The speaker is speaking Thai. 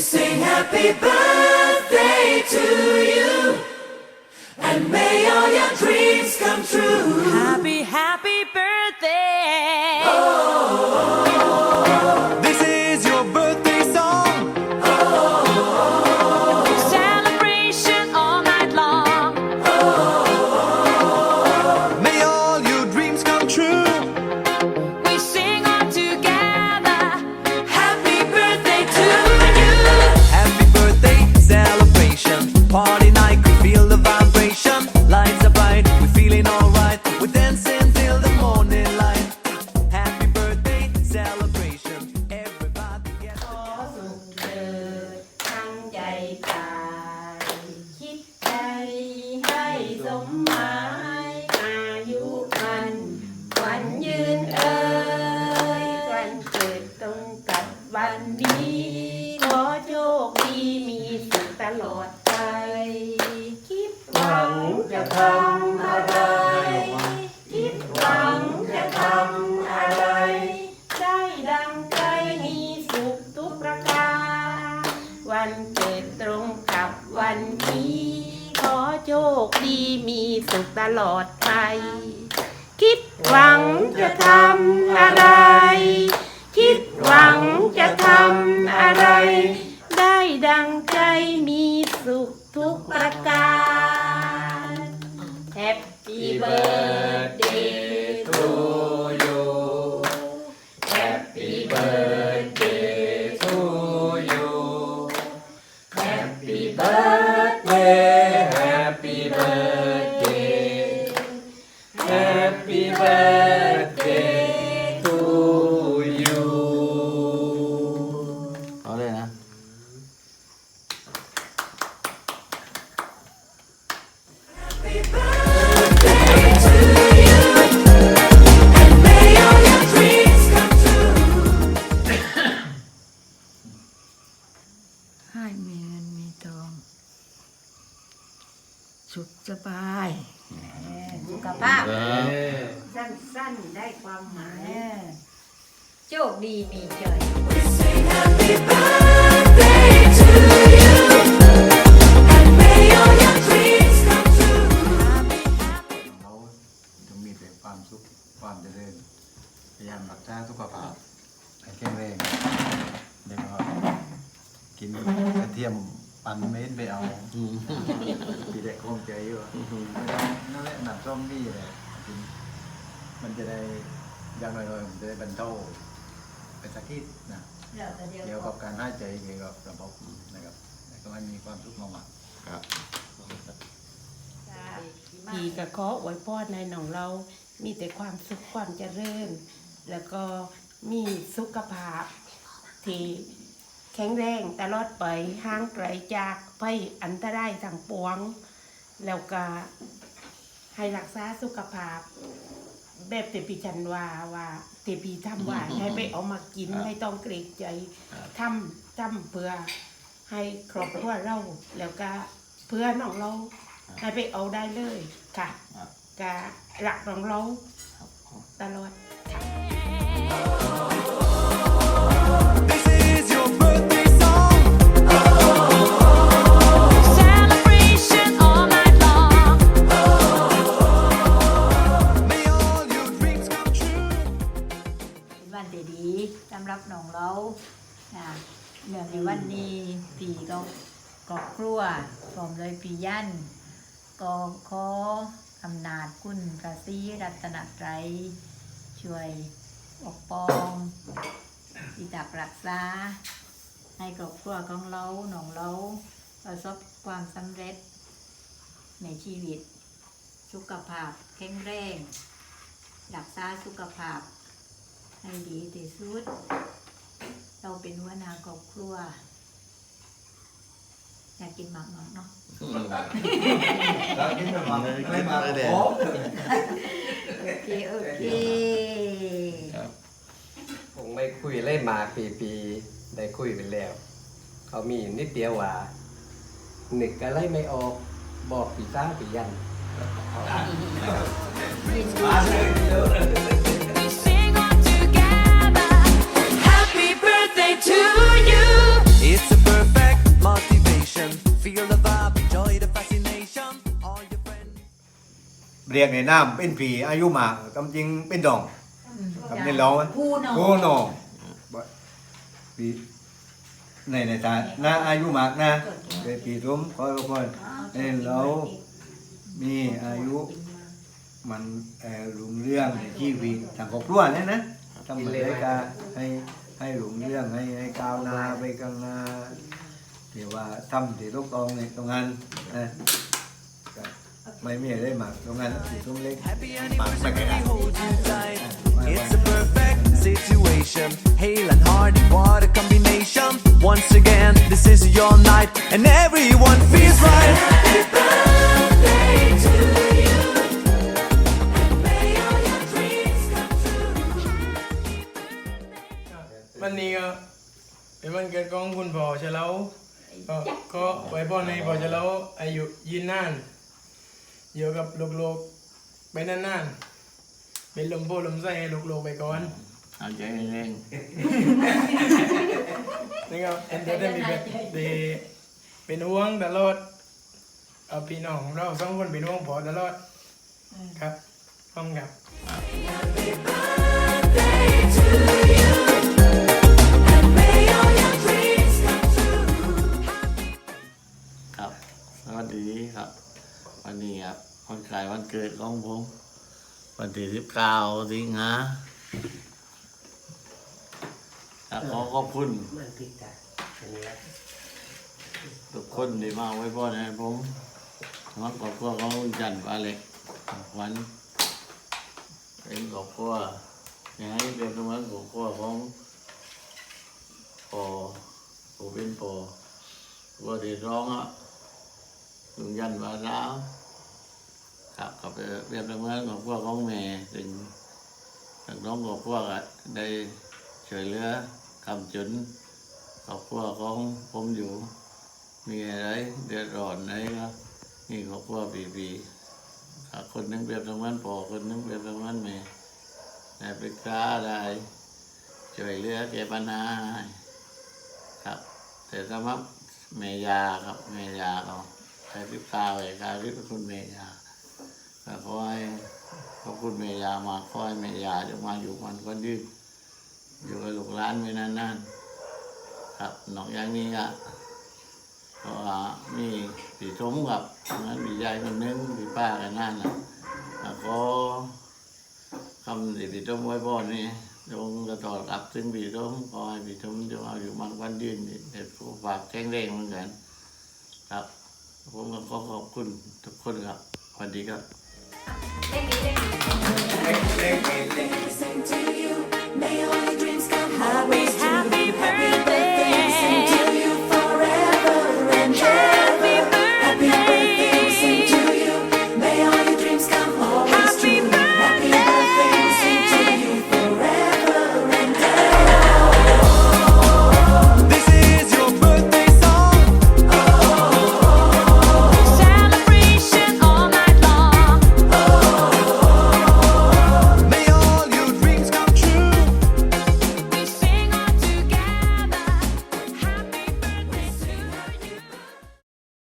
sing happy birthday to you. And may all your dreams come true. มหมายอายุมันวันยืนเอ่ยวันเกิดตรงกับวันนี้ขอโชคดีมีสุขตลอดไปคิดหวังจะทำอะไร สุขตลอดไป คิดหวังจะทำอะไร สุขสบายสุขภาพสั้นๆได้ความหมายโชคดีมีใจ We sing happy birthday to you. And may all your dreams come true. เขาจงมีแต่ความสุขความเจริญพยายามรักษาสุขภาพให้แข็งแรงแล้วก็กินกระเทียม ปั่นเม็ดไปเอาพี่เด็กคงใจอยู่อะนั่นแหละหนักส้มนี่แหละกินมันจะได้อยังน้อยๆมันจะได้บรรเทาไปสักทีนะเกี่ยวกับการหายใจเกี่ยวกับระบบนะครับแล้วก็ให้มีความสุขมากๆครับพี่ก็ขออวยพรในหนองเรา มีแต่ความสุขความเจริญ แล้วก็มีสุขภาพที่ แข็งแรงตลอดไปห่างไกลจากภัยอันตรายต่างปวง แล้วก็ให้รักษาสุขภาพ แบบเตปีจันว่าว่าเตปีทำว่าให้ไปเอามากินไม่ต้องเกรงใจทำทำเพื่อให้ครอบครัวเราแล้วก็เพื่อน้องเราให้ไปเอาได้เลยค่ะครับกะหลักของเราตลอดค่ะ รับน้องเราเนื่องในวันนี้ปีก็ครอบครัวพร้อมเลยปียันก็ขออำนาจคุณพระศรีรัตนตรัยช่วยปกป้องปิตักรักษาให้ครอบครัวของเราหนองเราประสบความสำเร็จในชีวิต สุขภาพแข็งแรงรักษาสุขภาพ ให้ดีที่สุด เราเป็นหัวหน้าครอบครัว อยากกินหมากหมากเนาะไม่มาเลยโอเคโอเคผมไม่คุยเล่นมาปีปีๆได้คุยไปแล้ว เขามีนิดเดียวว่าหนึกอะไรไม่ออกบอกปีซ่าปียัน We sing เรียกในน้ำเป็นผีอายุมากกำจริงเป็นดองกับในร้องผู้น้องโอ้นองบ่ปีในในตาหน้าอายุมากนะเป็นปีทุ่มคอยคอยเอ้เรามีอายุมันเอ่อรุ่งเรื่องในชีวิตทางครอบครัวเนี่ยนะทำเหมือนรายการให้ให้รุ่งเรื่องให้ให้ก้าวหน้าไปข้างหน้าที่ว่าทำที่ลูกตองในตรงนั้นนะก็ ไม่มีอะไรมากตรงนั้นที่ทุ่มเล็ก Happy มากไม่ไกล anniversary, นะ hold you tight. It's a perfect situation. Hale and hard, what a combination. Once again, this is your night, and everyone feels right. Happy birthday to you. And may all your dreams come true. วันนี้ก็เป็นวันเกิดของคุณพ่อเฉลาก็ก็ไว้พ่อในพ่อเฉลาอายุยืนนาน อยู่กับลูกๆไปนานๆเป็นลมโพลมไส้ให้ลูกๆไปก่อน เอาใจเร่งนี่ก็เป็นตัวได้มีแบบดีเป็นห่วงตลอดเอาพี่น้องของเราสองคนเป็นห่วงพ่อตลอดครับขอบคุณครับ Birthday to you. And may all your dreams come true. ครับ สวัสดีครับ วันนี้ครับวันคล้ายวันเกิดของผม วันที่สิบเก้าสิงหาครับขอขอบคุณทุกคนที่มาไว้พ่อให้ผมทั้งครอบครัวของคุณจันทร์ปาเล็กขวัญเป็นครอบครัวอย่างให้เป็นเหมือนครอบครัวของปอผมเป็นปอว่าที่ร้องอะ ลุงยันว่าร้าวครับกับเรียบเมืองของพวกของแม่ถึงทางน้องของพวกได้ช่วยเหลือคำจุนกับพวกของผมอยู่ มีอะไรเดือดร้อนอะไรก็นี่ของพวกปีปีคนนึงเปรียบเสมือนพ่อคนนึงเปรียบเสมือนแม่ได้ปรึกษาได้ช่วยเหลือแก้ปัญหาครับ แต่สำหรับเมยาครับเมยาเรา ใช้พิพาไว้ครับที่คุณเมยาแต่ขอให้ขอบคุณเมยามาขอให้เมยาจะมาอยู่มันก็ยืดอยู่กับลูกหลานไว้นานๆครับนอกอย่างนี้ก็เพราะว่ามีผีทมกับนั้นมียายคนนึงมีป้ากันนั่นนะแล้วก็คำที่ผีทมไว้บ่อนี่จงกระตอดกลับถึงผีทมขอให้ผีทมจงเอาอยู่มันวันยืนเด็ดผู้ฝากแข็งแรงเหมือนกันครับ ผมก็ขอขอบคุณทุกคนครับสวัสดีครับ Listen to you. May all